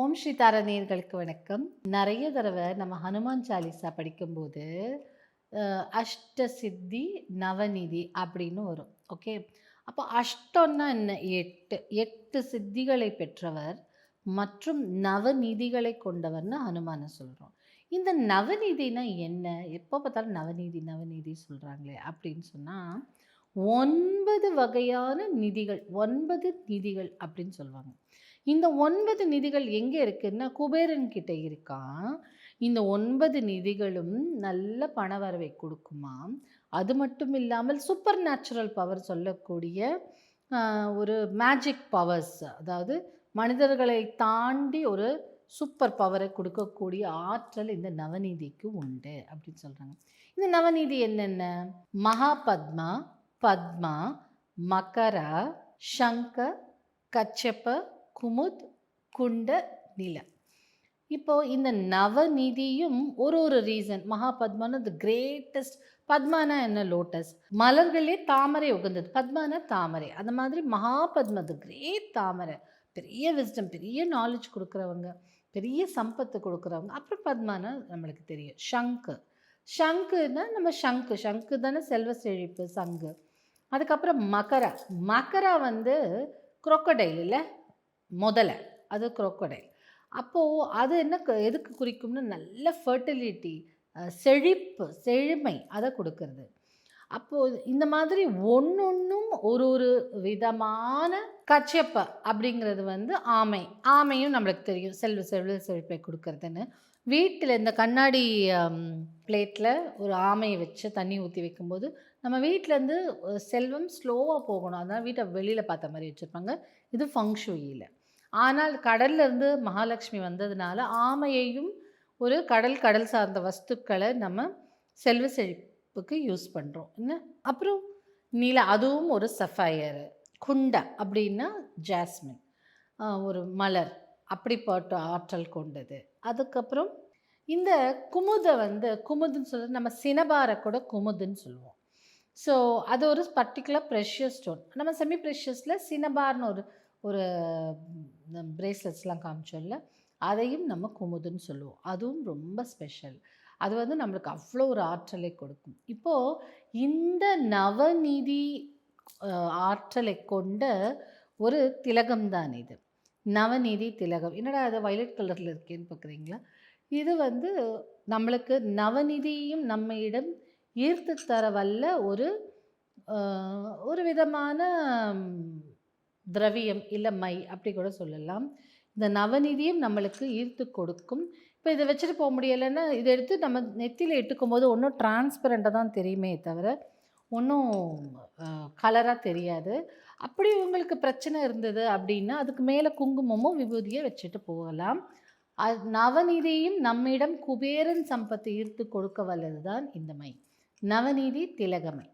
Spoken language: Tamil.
ஓம் ஸ்ரீ தாரணியர்களுக்கு வணக்கம். நிறைய தடவை நம்ம ஹனுமான் சாலிசா படிக்கும்போது அஷ்ட சித்தி நவநிதி அப்படின்னு வரும். ஓகே? அப்போ அஷ்டம்னா என்ன? எட்டு. எட்டு சித்திகளை பெற்றவர் மற்றும் நவநிதிகளை கொண்டவர்னு ஹனுமானை சொல்கிறோம் இந்த நவநீதினா என்ன? எப்போ பார்த்தாலும் நவநீதி நவநீதி சொல்கிறாங்களே அப்படின்னு சொன்னால் ஒன்பது வகையான நிதிகள் ஒன்பது நிதிகள் அப்படின்னு சொல்லுவாங்க. இந்த ஒன்பது நிதிகள் எங்கே இருக்குன்னா குபேரன் கிட்ட இருக்கான் இந்த ஒன்பது நிதிகளும் நல்ல பணவரவை கொடுக்குமா? அது மட்டும் இல்லாமல் சூப்பர் நேச்சுரல் பவர் சொல்லக்கூடிய ஒரு மேஜிக் பவர்ஸ் அதாவது மனிதர்களை தாண்டி ஒரு சூப்பர் பவரை கொடுக்கக்கூடிய ஆற்றல் இந்த நவநீதிக்கு உண்டு அப்படின்னு சொல்கிறாங்க இந்த நவநீதி என்னென்ன? மகாபத்மா பத்மா மகர சங்க கச்சப்ப குமுத் குண்ட நில. இப்போ இந்த நவநிதியும் ஒரு ஒரு ரீசன் மகாபத்மான த கிரேட்டஸ்ட் பத்மானா என்ன லோட்டஸ் மலர்களே தாமரை உகந்தது. பத்மானா தாமரை. அந்த மாதிரி மகாபத்ம த கிரேட் தாமரை. பெரிய விஸ்டம் பெரிய நாலேஜ் கொடுக்குறவங்க பெரிய சம்பத்து கொடுக்குறவங்க. அப்புறம் பத்மானா நம்மளுக்கு தெரியும். ஷங்கு ஷங்குன்னா நம்ம ஷங்கு ஷங்கு தானே செல்வ செழிப்பு சங்கு. அதுக்கப்புறம் மக்கரா மக்கரா வந்து குரொக்கடைல் இல்லை? முதலை அது குரோக்கடைல் அப்போது அது என்ன க- எதுக்கு குறிக்கும்னு நல்ல ஃபர்டிலிட்டி செழிப்பு செழுமை அதை கொடுக்கறது. அப்போது இந்த மாதிரி ஒன்றொன்றும் ஒரு ஒரு விதமான கச்சப்ப அப்படிங்கிறது வந்து ஆமை. ஆமையும் நம்மளுக்கு தெரியும் செல்வ செல்வ செழிப்பை கொடுக்கறதுன்னு. வீட்டில் இந்த கண்ணாடி பிளேட்டில் ஒரு ஆமையை வச்சு தண்ணி ஊற்றி வைக்கும்போது நம்ம வீட்டிலேருந்து செல்வம் ஸ்லோவாக போகணும். அதனால் வீட்டை வெளியில் பார்த்த மாதிரி வச்சுருப்பாங்க. இது ஃபங்ஷுயில் ஆனால் கடல்ல இருந்து மகாலட்சுமி வந்ததுனால ஆமையையும் ஒரு கடல் கடல் சார்ந்த வஸ்துக்களை நம்ம செல்வ செழிப்புக்கு யூஸ் பண்ணுறோம் என்ன? அப்புறம் நீல அதுவும் ஒரு சஃபையரு குண்டா அப்படின்னா ஜாஸ்மின் ஒரு மலர் அப்படிப்பட்ட ஆற்றல் கொண்டது. அதுக்கப்புறம் இந்த குமுதை வந்து குமுதுன்னு சொல்கிறது நம்ம சினபாரை கூட குமுதுன்னு சொல்லுவோம். ஸோ அது ஒரு பர்டிகுலர் ப்ரெஷியஸ் ஸ்டோன் நம்ம செமி ப்ரெஷியஸில் சினபார்னு ஒரு ஒரு பிரேஸ்லெட்ஸ்லாம் காமிச்சோம்ல அதையும் நம்ம குமுதுன்னு சொல்லுவோம். அதுவும் ரொம்ப ஸ்பெஷல் அது வந்து நம்மளுக்கு அவ்வளோ ஒரு ஆற்றலை கொடுக்கும். இப்போது இந்த நவநிதி ஆற்றலை கொண்ட ஒரு திலகம் தான் இது. நவநிதி திலகம். என்னடா அது வயலட் கலரில் இருக்கேன்னு பார்க்குறீங்களா இது வந்து நம்மளுக்கு நவநிதியும் நம்மிடம் ஈர்த்து தர வல்ல ஒரு ஒரு விதமான திரவியம் இல்லை மை அப்படி கூட சொல்லலாம். இந்த நவநிதியும் நம்மளுக்கு ஈர்த்து கொடுக்கும். இப்போ இதை வச்சுட்டு போக முடியலைன்னா இதை எடுத்து நம்ம நெத்தியில் இட்டுக்கும் போது ஒன்றும் டிரான்ஸ்பரண்ட்டாக தான் தெரியுமே தவிர ஒன்றும் கலராக தெரியாது. அப்படி உங்களுக்கு பிரச்சனை இருந்தது அப்படின்னா அதுக்கு மேலே குங்குமமும் விபூதியை வச்சுட்டு போகலாம். அது நவநிதியும் நம்மிடம் குபேரன் சம்பத்தை ஈர்த்து கொடுக்க வல்லது தான் இந்த மை. நவநீதி திலகமை